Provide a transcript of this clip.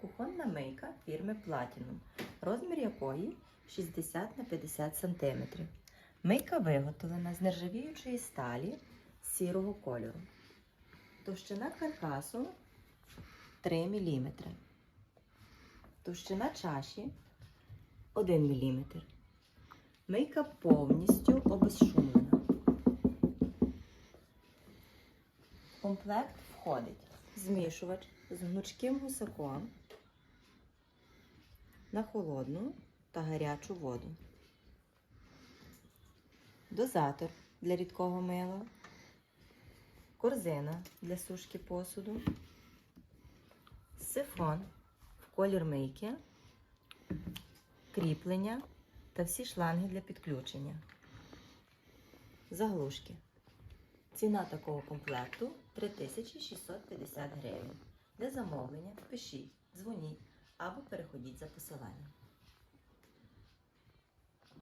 Кухонна мийка фірми Platinum, розмір якої 60 на 50 см. Мийка виготовлена з нержавіючої сталі сірого кольору. Товщина каркасу 3 мм. Товщина чаші 1 мм. Мийка повністю обезшумлена. Комплект входить змішувач з гнучким гусаком на холодну та гарячу воду. Дозатор для рідкого мила, корзина для сушки посуду, сифон в колір мийки, кріплення та всі шланги для підключення. Заглушки. Ціна такого комплекту 3650 гривень. Для замовлення пишіть, дзвоніть або переходіть за посиланням.